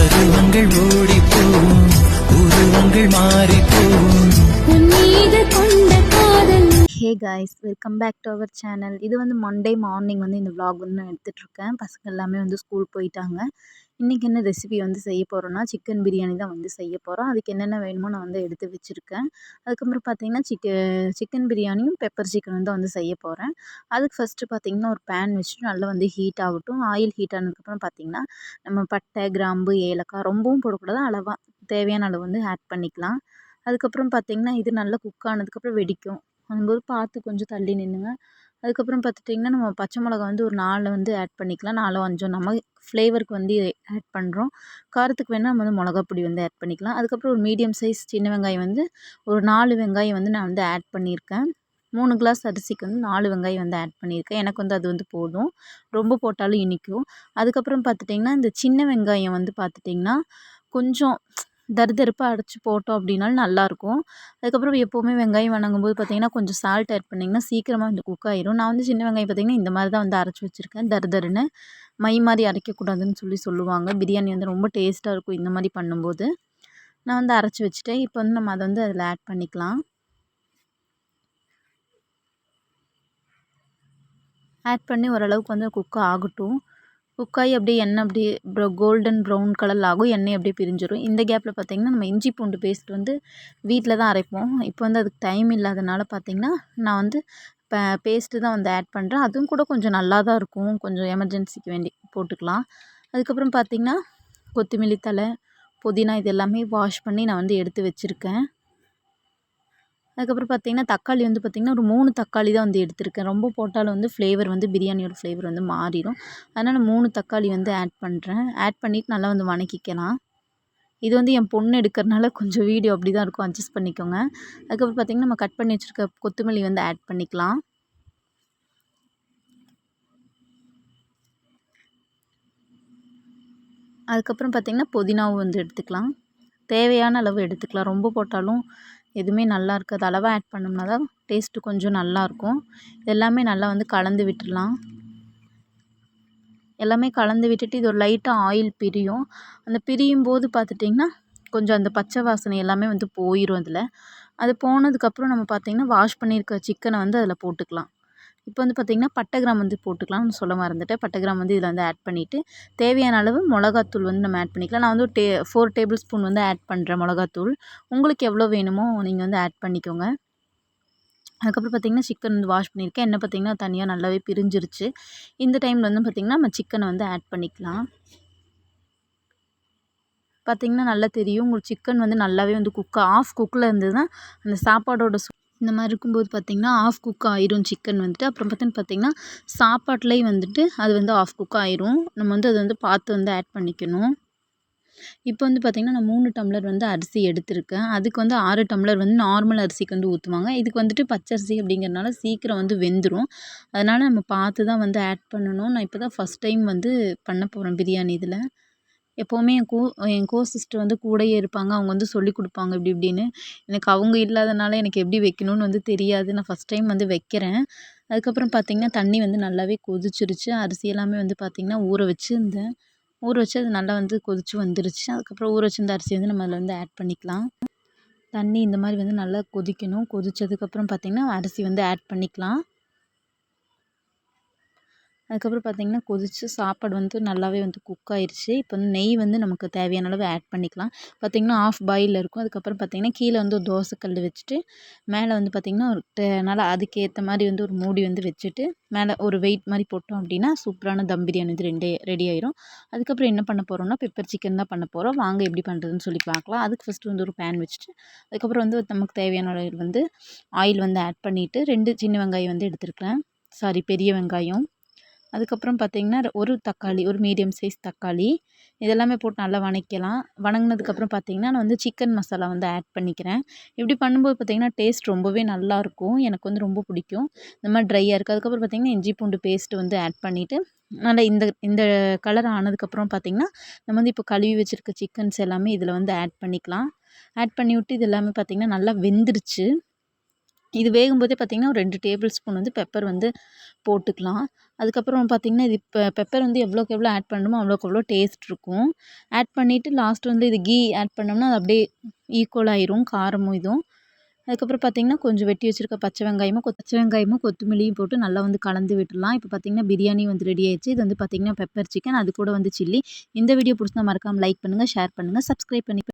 பருவங்கள் ஓடிப்போம். உருவங்கள் மாறிப்போம். உன் hey guys welcome back to our channel இது வந்து மண்டே மார்னிங் வந்து இந்த விலாக் வந்து நான் எடுத்துகிட்ருக்கேன் பசங்க எல்லாமே வந்து ஸ்கூல் போயிட்டாங்க. இன்றைக்கி என்ன ரெசிபி வந்து செய்ய போகிறோன்னா சிக்கன் பிரியாணி தான் வந்து செய்ய போகிறோம் அதுக்கு என்னென்ன வேணுமோ நான் வந்து எடுத்து வச்சுருக்கேன். அதுக்கப்புறம் பார்த்தீங்கன்னா சிக்க சிக்கன் பிரியாணியும் பெப்பர் சிக்கனும் தான் வந்து செய்ய போகிறேன் அதுக்கு ஃபஸ்ட்டு பார்த்தீங்கன்னா ஒரு பேன் வச்சுட்டு நல்லா வந்து ஹீட் ஆகட்டும். ஆயில் ஹீட் ஆனதுக்கப்புறம் பார்த்திங்கன்னா நம்ம பட்டை கிராம்பு ஏலக்காய் ரொம்பவும் போடக்கூடாது. அளவாக தேவையான அளவு வந்து ஆட் பண்ணிக்கலாம். அதுக்கப்புறம் பார்த்திங்கன்னா இது நல்லா குக் ஆனதுக்கப்புறம் வெடிக்கும். வரும்போது பார்த்து கொஞ்சம் தள்ளி நின்றுங்க அதுக்கப்புறம் பார்த்துட்டிங்கன்னா நம்ம பச்சை மிளகா வந்து ஒரு நாலு வந்து ஆட் பண்ணிக்கலாம். நாலோ அஞ்சோ நம்ம ஃப்ளேவருக்கு வந்து ஆட் பண்ணுறோம் காரத்துக்கு வேணால் நம்ம வந்து மிளகா பொடி வந்து ஆட் பண்ணிக்கலாம். அதுக்கப்புறம் ஒரு மீடியம் சைஸ் சின்ன வெங்காயம் வந்து ஒரு நாலு வெங்காயம் வந்து நான் வந்து ஆட் பண்ணியிருக்கேன். மூணு கிளாஸ் அரிசிக்கு வந்து நாலு வெங்காயம் வந்து ஆட் பண்ணியிருக்கேன். எனக்கு வந்து அது வந்து போதும். ரொம்ப போட்டாலும் இனிக்கும். அதுக்கப்புறம் பார்த்துட்டிங்கன்னா இந்த சின்ன வெங்காயம் வந்து பார்த்துட்டிங்கன்னா கொஞ்சம் தருதருப்பாக அரைச்சி போட்டோம் அப்படின்னாலும் நல்லாயிருக்கும் அதுக்கப்புறம் எப்போவுமே வெங்காயம் வணங்கும் போது பார்த்திங்கன்னா கொஞ்சம் சால்ட் ஆட் பண்ணிங்கன்னா சீக்கிரமாக வந்து குக் ஆயிரும். நான் வந்து சின்ன வெங்காயம் பார்த்திங்கன்னா இந்த மாதிரி தான் வந்து அரைச்சி வச்சுருக்கேன். தருதருன்னு மை மாதிரி அரைக்கக்கூடாதுன்னு சொல்லி சொல்லுவாங்க. பிரியாணி வந்து ரொம்ப டேஸ்ட்டாக இருக்கும் இந்த மாதிரி பண்ணும்போது. நான் வந்து அரைச்சி வச்சுட்டேன். இப்போ வந்து நம்ம அதை வந்து அதில் ஆட் பண்ணிக்கலாம். ஆட் பண்ணி ஓரளவுக்கு வந்து குக் ஆகட்டும். உக்காய் அப்படியே எண்ணெய் அப்படியே ப்ரோ கோல்டன் ப்ரௌன் கலரில் ஆகும். எண்ணெய் அப்படியே பிரிஞ்சிடும் இந்த கேப்பில் பார்த்திங்கன்னா நம்ம இஞ்சி பூண்டு பேஸ்ட் வந்து வீட்டில் தான் அரைப்போம். இப்போ வந்து அதுக்கு டைம் இல்லாதனால பார்த்திங்கன்னா நான் வந்து இப்போ பேஸ்ட்டு தான் வந்து ஆட் பண்ணுறேன் அதுவும் கூட கொஞ்சம் நல்லா தான் இருக்கும். கொஞ்சம் எமர்ஜென்சிக்கு வேண்டி போட்டுக்கலாம். அதுக்கப்புறம் பார்த்திங்கன்னா கொத்தமல்லி தழை புதினா இது எல்லாமே வாஷ் பண்ணி நான் வந்து எடுத்து வச்சுருக்கேன். அதுக்கப்புறம் பார்த்திங்கன்னா தக்காளி வந்து பார்த்திங்கன்னா ஒரு மூணு தக்காளி தான் வந்து எடுத்திருக்கேன். ரொம்ப போட்டாலும் வந்து ஃப்ளேவர் வந்து பிரியாணியோட ஃப்ளேவர் வந்து மாறிடும் அதனால் மூணு தக்காளி வந்து ஆட் பண்ணுறேன் ஆட் பண்ணிவிட்டு நல்லா வந்து வணக்கிக்கலாம். இது வந்து என் பொண்ணு எடுக்கிறனால கொஞ்சம் வீடியோ அப்படி தான் இருக்கும். அட்ஜஸ்ட் பண்ணிக்கோங்க. அதுக்கப்புறம் பார்த்திங்கன்னா நம்ம கட் பண்ணி வச்சுருக்க கொத்தமல்லி வந்து ஆட் பண்ணிக்கலாம். அதுக்கப்புறம் பார்த்திங்கன்னா புதினாவும் வந்து எடுத்துக்கலாம். தேவையான அளவு எடுத்துக்கலாம். ரொம்ப போட்டாலும் எதுவுமே நல்லா இருக்காது. அளவாக ஆட் பண்ணோம்னா தான் டேஸ்ட்டு கொஞ்சம் நல்லாயிருக்கும் எல்லாமே நல்லா வந்து கலந்து விட்டுடலாம். எல்லாமே கலந்து விட்டுட்டு இது ஒரு லைட்டாக ஆயில் பிரியும். அந்த பிரியும் போது பார்த்துட்டிங்கன்னா கொஞ்சம் அந்த பச்சை வாசனை எல்லாமே வந்து போயிடும் அதில். அது போனதுக்கப்புறம் நம்ம பார்த்திங்கன்னா வாஷ் பண்ணியிருக்க சிக்கனை வந்து அதில் போட்டுக்கலாம். இப்போ வந்து பார்த்திங்கன்னா பட்டை கிராம் வந்து போட்டுக்கலாம்னு சொல்ல மறந்துட்டேன். பட்டை கிராம் வந்து இதில் வந்து ஆட் பண்ணிவிட்டு தேவையான அளவு மிளகாத்தூள் வந்து நம்ம ஆட் பண்ணிக்கலாம். நான் வந்து டே ஃபோர் டேபிள் ஸ்பூன் வந்து ஆட் பண்ணுறேன் மிளகாத்தூள். உங்களுக்கு எவ்வளோ வேணுமோ நீங்கள் வந்து ஆட் பண்ணிக்கோங்க. அதுக்கப்புறம் பார்த்திங்கன்னா சிக்கன் வந்து வாஷ் பண்ணியிருக்கேன். என்ன பார்த்திங்கன்னா தனியாக நல்லாவே பிரிஞ்சிருச்சு. இந்த டைமில் வந்து பார்த்திங்கன்னா நம்ம சிக்கனை வந்து ஆட் பண்ணிக்கலாம். பார்த்திங்கன்னா நல்லா தெரியும். உங்களுக்கு சிக்கன் வந்து நல்லாவே வந்து குக் ஆஃப் குக்கில் இருந்ததுன்னா அந்த சாப்பாடோட இந்த மாதிரி இருக்கும்போது பார்த்திங்கன்னா ஆஃப் குக் ஆயிரும் சிக்கன் வந்துட்டு. அப்புறம் பார்த்திங்கன்னா பார்த்திங்கன்னா சாப்பாட்டிலே வந்துட்டு அது வந்து ஆஃப் குக் ஆயிரும். நம்ம வந்து அதை வந்து பார்த்து வந்து ஆட் பண்ணிக்கணும். இப்போ வந்து பார்த்திங்கன்னா நான் மூணு டம்ளர் வந்து அரிசி எடுத்திருக்கேன். அதுக்கு வந்து ஆறு டம்ளர் வந்து நார்மல் அரிசிக்கு வந்து ஊற்றுவாங்க இதுக்கு வந்துட்டு பச்சரிசி அப்படிங்கிறனால சீக்கிரம் வந்து வெந்துடும் அதனால் நம்ம பார்த்து தான் வந்து ஆட் பண்ணணும். நான் இப்போ தான் ஃபஸ்ட் டைம் வந்து பண்ண போகிறேன் பிரியாணி இதில். எப்போவுமே என் கோ என் கோ சிஸ்டர் வந்து கூடயே இருப்பாங்க. அவங்க வந்து சொல்லிக் கொடுப்பாங்க இப்படி இப்படின்னு. எனக்கு அவங்க இல்லாதனால எனக்கு எப்படி வைக்கணும்னு வந்து தெரியாது. நான் ஃபஸ்ட் டைம் வந்து வைக்கிறேன். அதுக்கப்புறம் பார்த்திங்கன்னா தண்ணி வந்து நல்லாவே கொதிச்சிருச்சு. அரிசி எல்லாமே வந்து பார்த்திங்கன்னா ஊற வச்சுருந்தேன். ஊற வச்சு அது நல்லா வந்து கொதிச்சு வந்துருச்சு. அதுக்கப்புறம் ஊற வச்சிருந்த அரிசி வந்து நம்ம அதில் வந்து ஆட் பண்ணிக்கலாம். தண்ணி இந்த மாதிரி வந்து நல்லா கொதிக்கணும். கொதித்ததுக்கப்புறம் பார்த்திங்கன்னா அரிசி வந்து ஆட் பண்ணிக்கலாம். அதுக்கப்புறம் பார்த்திங்கன்னா கொதித்து சாப்பாடு வந்து நல்லாவே வந்து குக் ஆயிடுச்சு இப்போ வந்து நெய் வந்து நமக்கு தேவையான அளவு ஆட் பண்ணிக்கலாம். பார்த்திங்கன்னா ஆஃப் பாயில் இருக்கும். அதுக்கப்புறம் பார்த்திங்கன்னா கீழே வந்து ஒரு தோசைக்கல் வச்சுட்டு மேலே வந்து பார்த்திங்கன்னா ஒரு நல்லா அதுக்கேற்ற மாதிரி வந்து ஒரு மூடி வந்து வச்சுட்டு மேலே ஒரு வெயிட் மாதிரி போட்டோம் அப்படின்னா சூப்பரான தம் பிரியாணி வந்து ரெண்டே ரெடி ஆயிரும். அதுக்கப்புறம் என்ன பண்ண போகிறோம்னா பெப்பர் சிக்கன் தான் பண்ண போகிறோம் வாங்க எப்படி பண்ணுறதுன்னு சொல்லி பார்க்கலாம். அதுக்கு ஃபஸ்ட்டு வந்து ஒரு பேன் வச்சுட்டு அதுக்கப்புறம் வந்து நமக்கு தேவையான அளவு வந்து ஆயில் வந்து ஆட் பண்ணிவிட்டு ரெண்டு சின்ன வெங்காயம் வந்து எடுத்துருக்கேன் சாரி பெரிய வெங்காயம். அதுக்கப்புறம் பார்த்திங்கன்னா ஒரு தக்காளி ஒரு மீடியம் சைஸ் தக்காளி. இதெல்லாமே போட்டு நல்லா வணக்கலாம் வணங்கினதுக்கப்புறம் பார்த்திங்கன்னா நான் வந்து சிக்கன் மசாலா வந்து ஆட் பண்ணிக்கிறேன். இப்படி பண்ணும்போது பார்த்திங்கன்னா டேஸ்ட் ரொம்பவே நல்லாயிருக்கும் எனக்கு வந்து ரொம்ப பிடிக்கும். இந்த மாதிரி ட்ரையாக இருக்குது அதுக்கப்புறம் பார்த்திங்கன்னா இஞ்சி பூண்டு பேஸ்ட் வந்து ஆட் பண்ணிவிட்டு நல்லா இந்த இந்த கலர் ஆனதுக்கப்புறம் பார்த்திங்கன்னா நம்ம வந்து இப்போ கழுவி வச்சுருக்க சிக்கன்ஸ் எல்லாமே இதில் வந்து ஆட் பண்ணிக்கலாம். ஆட் பண்ணி விட்டு இது எல்லாமே பார்த்திங்கன்னா நல்லா வெந்துருச்சு. இது வேகும்போதே பார்த்திங்கன்னா ஒரு ரெண்டு டேபிள் ஸ்பூன் வந்து பெப்பர் வந்து போட்டுக்கலாம். அதுக்கப்புறம் பார்த்திங்கன்னா இது இப்போ பெப்பர் வந்து எவ்வளோக்கு எவ்வளோ ஆட் பண்ணணுமோ அவ்வளோக்கு அவ்வளோ டேஸ்ட் இருக்கும். ஆட் பண்ணிவிட்டு லாஸ்ட் வந்து இது கீ ஆட் பண்ணோம்னா அது அப்படியே ஈக்குவலாயிரும் காரமும் இதுவும். அதுக்கப்புறம் பார்த்திங்கன்னா கொஞ்சம் வெட்டி வச்சுருக்க பச்சை வெங்காயமும் பச்சை வெங்காயமும் கொத்தமல்லியும் போட்டு நல்லா வந்து கலந்து விட்டுடலாம். இப்போ பார்த்திங்கன்னா பிரியாணி வந்து ரெடி ஆயிடுச்சு. இது வந்து பார்த்திங்கன்னா பெப்பர் சிக்கன் அது கூட வந்து சில்லி. இந்த வீடியோ பிடிச்சிருந்தா மறக்காமல் லைக் பண்ணுங்கள் ஷேர் பண்ணுங்கள் சப்ஸ்கிரைப் பண்ணி